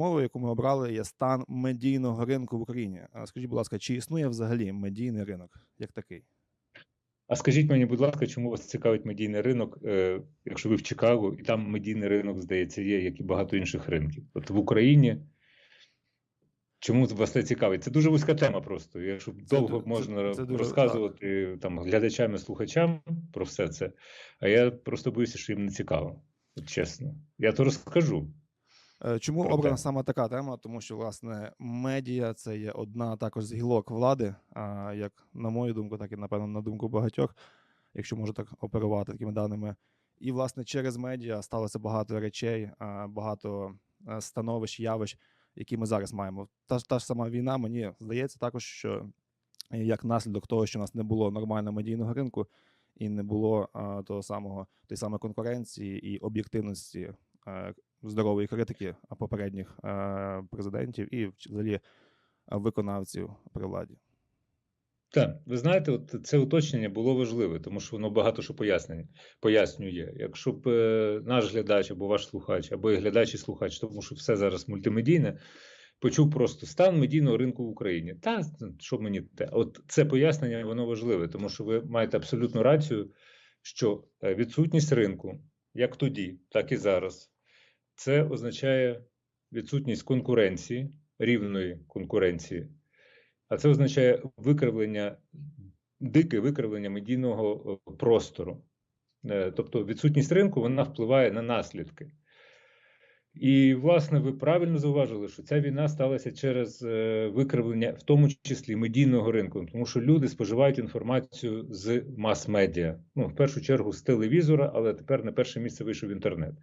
Мова, яку ми обрали, є стан медійного ринку в Україні. А Скажіть, будь ласка, чи існує взагалі медійний ринок як такий? А скажіть мені, будь ласка, чому вас цікавить медійний ринок, е, якщо ви в Чикаго, і там медійний ринок, здається, є, як і багато інших ринків. От в Україні. Чому вас це цікавить? Це дуже вузька тема просто. Якщо Це довго це- можна це дуже- розказувати там глядачам і слухачам про все це, а я просто боюся, що їм не цікаво. От чесно. Я то розкажу. Е, Чому Про обрана саме така тема? Тому що власне медіа це є одна також з гілок влади, а як на мою думку, так і напевно на думку багатьох, якщо можу так оперувати такими даними. І власне через медіа сталося багато речей, багато е, становищ, явищ, які ми зараз маємо. Та ж та ж сама війна, мені здається, також що е, як наслідок того, що у нас не було нормального медійного ринку і не було а, того самого тої самої конкуренції і об'єктивності здорової критики попередніх е, президентів і взагалі е, виконавців при владі. Так, ви знаєте, от це уточнення було важливе, тому що воно багато що пояснює. пояснює. Якщо б е, наш глядач або ваш слухач, або і глядач і слухач, тому що все зараз мультимедійне, почув просто стан медійного ринку в Україні. Та що мені те? От це пояснення воно важливе, тому що ви маєте абсолютну рацію, що відсутність ринку, як тоді, так і зараз, це означає відсутність конкуренції, рівної конкуренції. А це означає викривлення, дике викривлення медійного е, простору. Е, Тобто відсутність ринку вона впливає на наслідки. І, власне, ви правильно зауважили, що ця війна сталася через е, викривлення, в тому числі медійного ринку, тому що люди споживають інформацію з мас-медіа. Ну, в першу чергу з телевізора, але тепер на перше місце вийшов інтернет.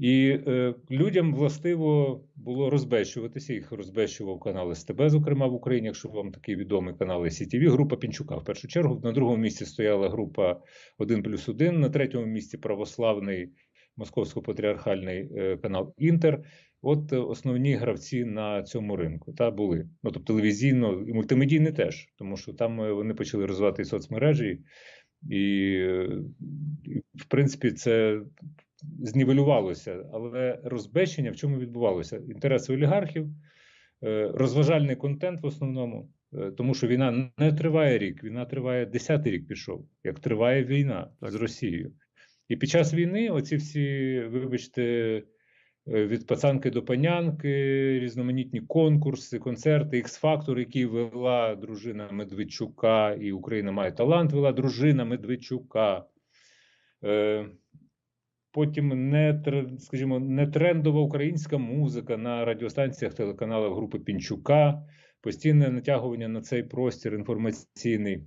І е, людям властиво було розбещуватися. Їх розбещував канал СТБ, зокрема в Україні, якщо вам такий відомий канал СІТВ, група Пінчука. В першу чергу на другому місці стояла група 1 плюс 1, на третьому місці православний московсько-патріархальний е, канал Інтер. От е, основні гравці на цьому ринку та були. Ну тобто телевізійно і мультимедійний теж, тому що там е, вони почали розвивати соцмережі, і, е, і в принципі це знівелювалося. Але розбещення в чому відбувалося? Інтереси олігархів, е, розважальний контент в основному, е, тому що війна не триває рік, війна триває десятий рік пішов, як триває війна Так. з Росією. І під час війни оці всі, вибачте, е, від пацанки до панянки, різноманітні конкурси, концерти, X-Factor, який вела дружина Медведчука, і Україна має талант, вела дружина Медведчука. Е, Потім не скажімо, не трендова українська музика на радіостанціях телеканалів групи Пінчука, постійне натягування на цей простір інформаційний,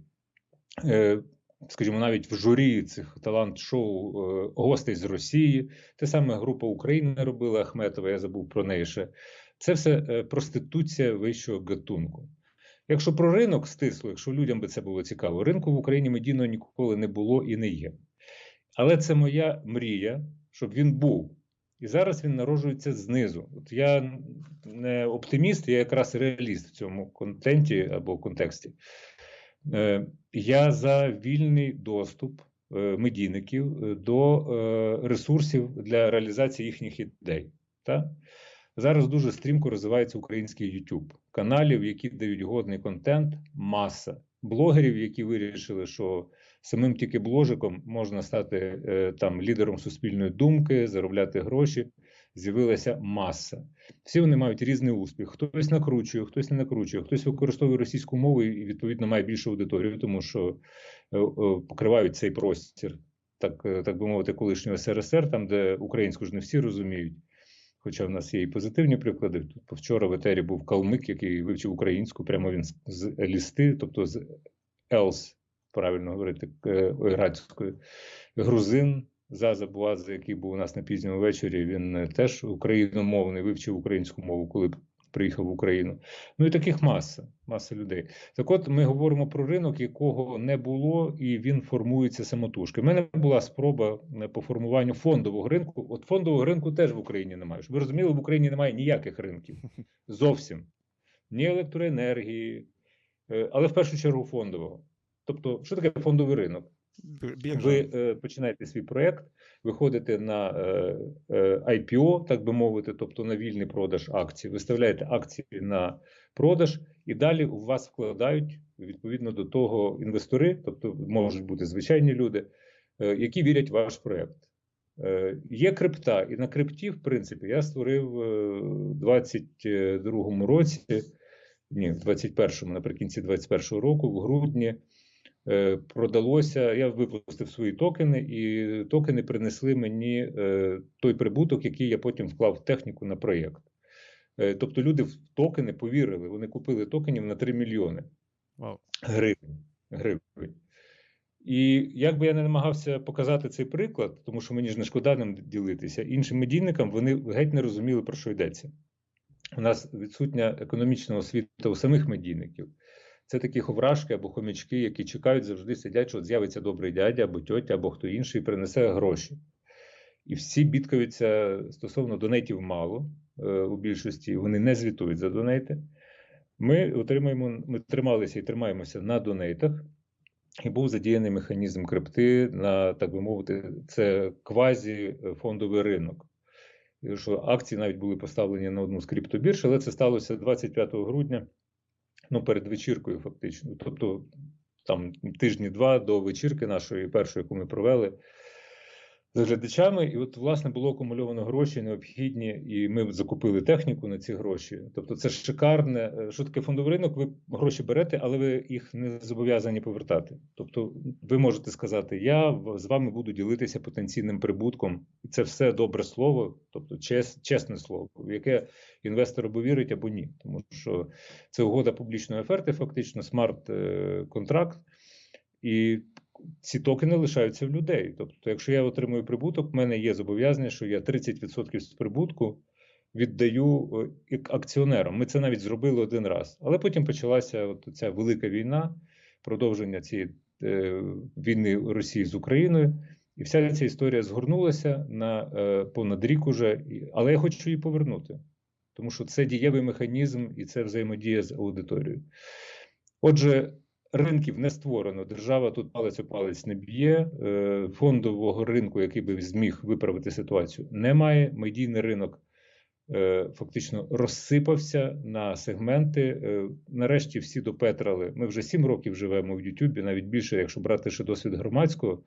е, скажімо, навіть в журі цих талант-шоу е, гостей з Росії. Те саме група України робила Ахметова, я забув про неї ще. Це все е, проституція вищого гатунку. Якщо про ринок стисло, якщо людям би це було цікаво, ринку в Україні медійно ніколи не було і не є. Але це моя мрія, щоб він був. І зараз він народжується знизу. От я не оптиміст, я якраз реаліст в цьому контенті або контексті. Е, Я за вільний доступ е, медійників е, до ресурсів для реалізації їхніх ідей. Та? Зараз дуже стрімко розвивається український YouTube. Каналів, які дають годний контент, маса. Блогерів, які вирішили, що самим тільки бложиком можна стати е, там лідером суспільної думки, заробляти гроші. З'явилася маса. Всі вони мають різний успіх. Хтось накручує, хтось не накручує, хтось використовує російську мову і відповідно має більшу аудиторію, тому що е, покривають цей простір, так, е, так би мовити, колишнього СРСР, там де українську ж не всі розуміють. Хоча в нас є і позитивні приклади. Тут вчора в етері був калмик, який вивчив українську, прямо він з- лісти, тобто з ЕЛС, правильно говорити, ойградською. Грузин Заза Буаза, який був у нас на пізньому вечорі, він е, теж україномовний, вивчив українську мову, коли приїхав в Україну. Ну і таких маса, маса людей. Так от ми говоримо про ринок, якого не було, і він формується самотужки. У мене була спроба е, по формуванню фондового ринку. От фондового ринку теж в Україні немає. Щоб ви розуміли, в Україні немає ніяких ринків. Зовсім. Ні електроенергії, е, але в першу чергу фондового. Тобто, що таке фондовий ринок? Ви е, починаєте свій проект, виходите на е, е, IPO, так би мовити, тобто на вільний продаж акцій, виставляєте акції на продаж, і далі у вас вкладають відповідно до того інвестори, тобто можуть бути звичайні люди, е, які вірять в ваш проект. Е, Є крипта, і на крипті, в принципі, я створив е, в 22-му році, ні, в 21-му, наприкінці 21-го року, в грудні, продалося. Я випустив свої токени, і токени принесли мені е, той прибуток, який я потім вклав в техніку на проєкт. Е, Тобто люди в токени повірили, вони купили токенів на 3 мільйони гривень. гривень. І як би я не намагався показати цей приклад, тому що мені ж не шкода ним ділитися, іншим медійникам вони геть не розуміли, про що йдеться. У нас відсутня економічна освіта у самих медійників. Це такі ховрашки або хомячки, які чекають, завжди сидять, що з'явиться добрий дядя або тьотя, або хто інший принесе гроші. І всі бідкаються стосовно донейтів мало е, у більшості, вони не звітують за донейти. Ми отримаємо, ми трималися і тримаємося на донейтах, і був задіяний механізм крипти на, так би мовити, це квазі фондовий ринок. Що акції навіть були поставлені на одну з криптобірж, але це сталося 25 грудня, ну перед вечіркою, фактично. Тобто там тижні-два до вечірки нашої першої, яку ми провели з глядачами, і от власне було акумульовано гроші необхідні, і ми закупили техніку на ці гроші. Тобто, це шикарне. Е, Що таке фондовий ринок? Ви гроші берете, але ви їх не зобов'язані повертати. Тобто, ви можете сказати, я з вами буду ділитися потенційним прибутком, і це все добре слово, тобто чес, чесне слово, в яке інвестор або вірить, або ні. Тому що це угода публічної оферти, фактично, смарт-контракт. І ці токени лишаються в людей. Тобто, якщо я отримую прибуток, в мене є зобов'язання, що я 30% з прибутку віддаю е, акціонерам. Ми це навіть зробили один раз. Але потім почалася от ця велика війна, продовження цієї е, війни Росії з Україною. І вся ця історія згорнулася на е, понад рік уже, але я хочу її повернути, тому що це дієвий механізм і це взаємодія з аудиторією. Отже, ринків не створено. Держава тут палець у палець не б'є. е, Фондового ринку, який би зміг виправити ситуацію, немає. Медійний ринок е, фактично розсипався на сегменти. Е, Нарешті всі допетрали. Ми вже сім років живемо в Ютубі, навіть більше, якщо брати ще досвід громадського.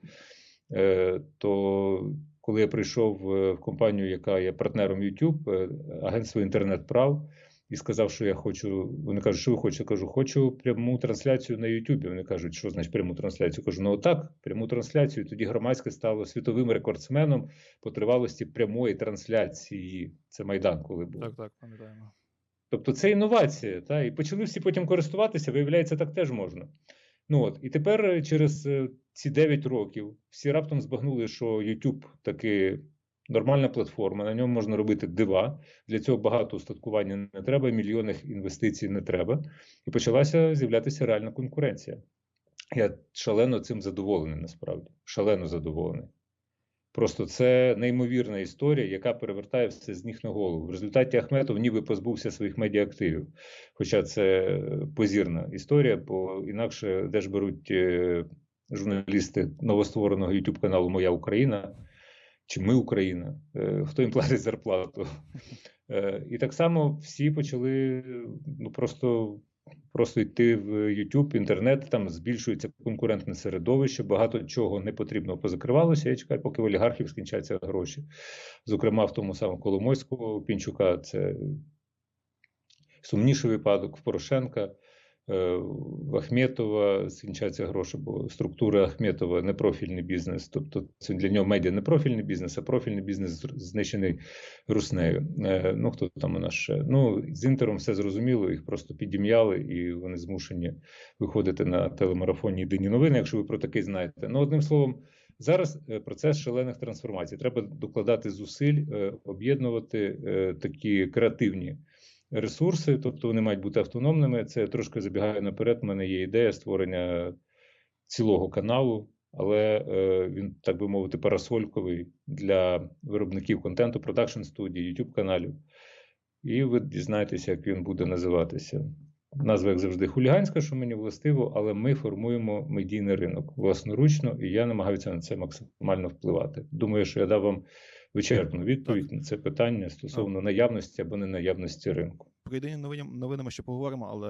То коли я прийшов в компанію, яка є партнером YouTube, агентство інтернет-прав, і сказав, що я хочу. Вони кажуть, що ви хочете? Я кажу, хочу пряму трансляцію на Ютубі. Вони кажуть, що значить пряму трансляцію? Кажу, ну отак, пряму трансляцію. Тоді громадське стало світовим рекордсменом по тривалості прямої трансляції. Це Майдан, коли був. Так, так, пам'ятаємо. Тобто це інновація, та і почали всі потім користуватися. Виявляється, так теж можна. Ну от і тепер через е, ці 9 років всі раптом збагнули, що YouTube таки нормальна платформа, на ньому можна робити дива. Для цього багато устаткування не треба, мільйонних інвестицій не треба. І почалася з'являтися реальна конкуренція. Я шалено цим задоволений, насправді. Шалено задоволений. Просто це неймовірна історія, яка перевертає все з ніг на голову. В результаті Ахметов ніби позбувся своїх медіаактивів. Хоча це позірна історія, бо інакше де ж беруть е, журналісти новоствореного youtube каналу Моя Україна чи Ми Україна, Е, хто їм платить зарплату. Е, І так само всі почали ну, просто, просто йти в YouTube, інтернет, там збільшується конкурентне середовище, багато чого не потрібно позакривалося. Я чекаю, поки в олігархів скінчаться гроші. Зокрема, в тому самому Коломойського Пінчука це сумніший випадок в Порошенка. Е, В Ахметова скінчаться гроші, бо структура Ахметова не профільний бізнес. Тобто це для нього медіа не профільний бізнес, а профільний бізнес знищений руснею. Е, Ну хто там у нас ще? Ну з інтером все зрозуміло, їх просто підім'яли, і вони змушені виходити на телемарафоні єдині новини, якщо ви про такий знаєте. Ну, одним словом, зараз е, процес шалених трансформацій. Треба докладати зусиль, об'єднувати такі креативні ресурси, тобто вони мають бути автономними. Це трошки забігає наперед. У мене є ідея створення цілого каналу, але е, він, так би мовити, парасольковий для виробників контенту, продакшн студії, YouTube каналів. І ви дізнаєтеся, як він буде називатися. назва, як завжди, хуліганська, що мені властиво, але ми формуємо медійний ринок власноручно, і я намагаюся на це максимально впливати. Думаю, що я дав вам вичерпну відповідь на це питання стосовно наявності або ненаявності ринку. Про єдині новинами, новинами ще поговоримо, але